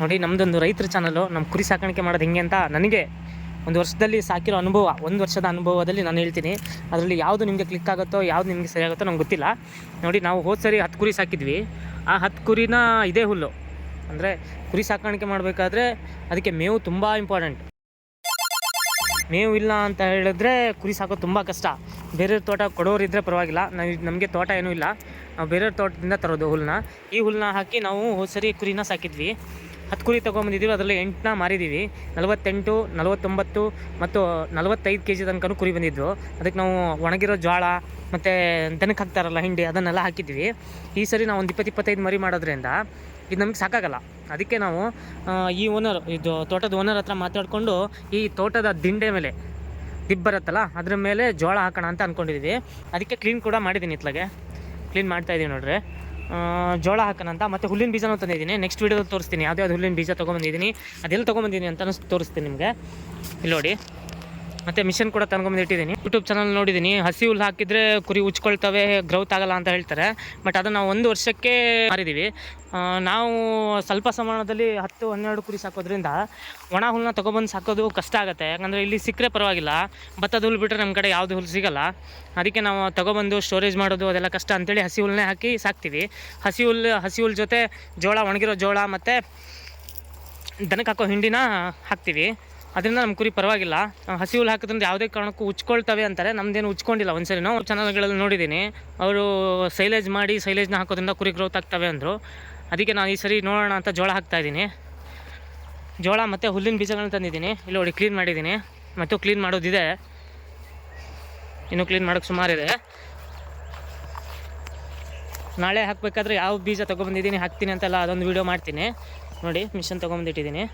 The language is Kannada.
ನೋಡಿ ನಮ್ಮದೊಂದು ರೈತರ ಚಾನಲು ನಮ್ಮ ಕುರಿ ಸಾಕಾಣಿಕೆ ಮಾಡೋದು ಹೆಂಗೆ ಅಂತ ನನಗೆ ಒಂದು ವರ್ಷದಲ್ಲಿ ಸಾಕಿರೋ ಅನುಭವ, ಒಂದು ವರ್ಷದ ಅನುಭವದಲ್ಲಿ ನಾನು ಹೇಳ್ತೀನಿ. ಅದರಲ್ಲಿ ಯಾವುದು ನಿಮಗೆ ಕ್ಲಿಕ್ ಆಗುತ್ತೋ, ಯಾವುದು ನಿಮಗೆ ಸರಿ ಆಗುತ್ತೋ ನಂಗೆ ಗೊತ್ತಿಲ್ಲ. ನೋಡಿ, ನಾವು ಹೋದ ಸರಿ ಹತ್ತು ಕುರಿ ಸಾಕಿದ್ವಿ. ಆ ಹತ್ತು ಕುರಿನ ಇದೇ ಹುಲ್ಲು. ಅಂದರೆ ಕುರಿ ಸಾಕಾಣಿಕೆ ಮಾಡಬೇಕಾದ್ರೆ ಅದಕ್ಕೆ ಮೇವು ತುಂಬ ಇಂಪಾರ್ಟೆಂಟ್ ಮೇವು ಇಲ್ಲ ಅಂತ ಹೇಳಿದ್ರೆ ಕುರಿ ಸಾಕೋದು ತುಂಬ ಕಷ್ಟ. ಬೇರೆಯವ್ರ ತೋಟ ಕೊಡೋರು ಇದ್ದರೆ ಪರವಾಗಿಲ್ಲ. ನಾವು ನಮಗೆ ತೋಟ ಏನೂ ಇಲ್ಲ. ನಾವು ಬೇರೆಯವ್ರ ತೋಟದಿಂದ ತರೋದು ಹುಲ್ಲನ್ನ ಈ ಹುಲ್ಲನ್ನ ಹಾಕಿ ನಾವು ಹೋದ ಸರಿ ಕುರಿನ ಸಾಕಿದ್ವಿ. ಹತ್ತು ಕುರಿ ತೊಗೊಂಬಂದಿದ್ದೀವಿ, ಅದರಲ್ಲಿ ಎಂಟನ್ನ ಮಾರಿದ್ದೀವಿ. ನಲವತ್ತೆಂಟು, ನಲವತ್ತೊಂಬತ್ತು ಮತ್ತು ನಲವತ್ತೈದು ಕೆ ಜಿ ತನಕ ಕುರಿ ಬಂದಿದ್ವು. ಅದಕ್ಕೆ ನಾವು ಒಣಗಿರೋ ಜೋಳ ಮತ್ತು ದನಕ್ಕೆ ಹಾಕ್ತಾರಲ್ಲ ಹಿಂಡಿ, ಅದನ್ನೆಲ್ಲ ಹಾಕಿದ್ವಿ ಈ ಸರಿ ನಾವು ಒಂದು ಇಪ್ಪತ್ತು ಇಪ್ಪತ್ತೈದು ಮರಿ ಮಾಡೋದ್ರಿಂದ ಇದು ನಮಗೆ ಸಾಕಾಗಲ್ಲ. ಅದಕ್ಕೆ ನಾವು ಈ ಓನರ್ ಇದು ತೋಟದ ಓನರ್ ಹತ್ರ ಮಾತಾಡಿಕೊಂಡು ಈ ತೋಟದ ದಿಂಡೆ ಮೇಲೆ, ದಿಬ್ಬ ಬರುತ್ತಲ್ಲ ಅದ್ರ ಮೇಲೆ ಜೋಳ ಹಾಕೋಣ ಅಂತ ಅಂದ್ಕೊಂಡಿದ್ದೀವಿ ಅದಕ್ಕೆ ಕ್ಲೀನ್ ಕೂಡ ಮಾಡಿದ್ದೀನಿ ಇತ್ಲಾಗೆ. ಕ್ಲೀನ್ ಮಾಡ್ತಾಯಿದ್ದೀವಿ ನೋಡ್ರಿ. ಜೋಳ ಹಾಕೋಣ ಅಂತ ಮತ್ತು ಹುಲ್ಲಿನ ಬೀಜನೂ ತಂದಿದ್ದೀನಿ. ನೆಕ್ಸ್ಟ್ ವೀಡಿಯೋದಲ್ಲಿ ತೋರಿಸ್ತೀನಿ. ಯಾವ್ದು ಯಾವ್ದು ಹುಲ್ಲಿನ ಬೀಜ ತೊಗೊಂಬಂದಿದ್ದೀನಿ ಅದೆಲ್ಲ ತೊಗೊಂಬಂದಿದ್ದೀನಿ ಅಂತ ತೋರಿಸ್ತೀನಿ ನಿಮಗೆ. ಇಲ್ಲಿ ನೋಡಿ. ಮತ್ತು ಮಿಷನ್ ಕೂಡ ತಂದ್ಕೊಂಬಂದಿಟ್ಟಿದ್ದೀನಿ ಯೂಟ್ಯೂಬ್ ಚಾನಲ್ ನೋಡಿದ್ದೀನಿ. ಹಸಿ ಹುಲ್ಲು ಹಾಕಿದರೆ ಕುರಿ ಉಚ್ಕೊಳ್ತವೆ ಗ್ರೌತ್ ಆಗಲ್ಲ ಅಂತ ಹೇಳ್ತಾರೆ. ಬಟ್ ಅದನ್ನ ನಾವು ಒಂದು ವರ್ಷಕ್ಕೆ ಮಾರಿದ್ದೀವಿ ನಾವು ಸ್ವಲ್ಪ ಸಮಾನದಲ್ಲಿ ಹತ್ತು, ಹನ್ನೆರಡು ಕುರಿ ಸಾಕೋದ್ರಿಂದ ಒಣ ಹುಲ್ಲನ್ನ ತೊಗೊಬಂದು ಸಾಕೋದು ಕಷ್ಟ ಆಗುತ್ತೆ. ಯಾಕಂದರೆ ಇಲ್ಲಿ ಸಿಕ್ಕರೆ ಪರವಾಗಿಲ್ಲ. ಭತ್ತದ ಹುಲ್ಲು ಬಿಟ್ಟರೆ ನಮ್ಮ ಕಡೆ ಯಾವುದು ಹುಲ್ಲು ಸಿಗಲ್ಲ. ಅದಕ್ಕೆ ನಾವು ತೊಗೊಬಂದು ಸ್ಟೋರೇಜ್ ಮಾಡೋದು ಅದೆಲ್ಲ ಕಷ್ಟ ಅಂತೇಳಿ ಹಸಿ ಹುಲ್ಲನ್ನೇ ಹಾಕಿ ಸಾಕ್ತೀವಿ. ಹಸಿ ಹುಲ್ಲು ಹಸಿ ಹುಲ್ಲು ಜೊತೆ ಜೋಳ ಒಣಗಿರೋ ಜೋಳ ಮತ್ತು ದನಕ್ಕೆ ಹಾಕೋ ಹಿಂಡಿನ ಹಾಕ್ತೀವಿ. ಅದರಿಂದ ನಮ್ಮ ಕುರಿ ಪರವಾಗಿಲ್ಲ. ಹಸಿ ಹುಲ್ಲು ಹಾಕೋದ್ರಿಂದ ಯಾವುದೇ ಕಾರಣಕ್ಕೂ ಉಚ್ಕೊಳ್ತವೆ ಅಂತಾರೆ. ನಮ್ದೇನು ಉಚ್ಕೊಂಡಿಲ್ಲ. ಒಂದ್ಸರಿ ನಾವು ಚಾನಲ್ಗಳಲ್ಲಿ ನೋಡಿದ್ದೀನಿ ಅವರು ಸೈಲೇಜ್ ಮಾಡಿ ಸೈಲೇಜ್ನ ಹಾಕೋದ್ರಿಂದ ಕುರಿ ಗ್ರೋತ್ ಆಗ್ತವೆ ಅಂದರು. ಅದಕ್ಕೆ ನಾನು ಈ ಸರಿ ನೋಡೋಣ ಅಂತ ಜೋಳ ಹಾಕ್ತಾ ಇದ್ದೀನಿ. ಜೋಳ ಮತ್ತು ಹುಲ್ಲಿನ ಬೀಜಗಳನ್ನ ತಂದಿದ್ದೀನಿ. ಇಲ್ಲಿ ನೋಡಿ ಕ್ಲೀನ್ ಮಾಡಿದ್ದೀನಿ ಮತ್ತು ಕ್ಲೀನ್ ಮಾಡೋದಿದೆ. ಇನ್ನು ಕ್ಲೀನ್ ಮಾಡೋಕ್ಕೆ ಸುಮಾರಿದೆ. ನಾಳೆ ಹಾಕಬೇಕಾದ್ರೆ ಯಾವ ಬೀಜ ತೊಗೊಬಂದಿದ್ದೀನಿ ಹಾಕ್ತೀನಿ ಅಂತೆಲ್ಲ ಅದೊಂದು ವೀಡಿಯೋ ಮಾಡ್ತೀನಿ. ನೋಡಿ ಮಿಷನ್ ತೊಗೊಂಬಂದಿಟ್ಟಿದ್ದೀನಿ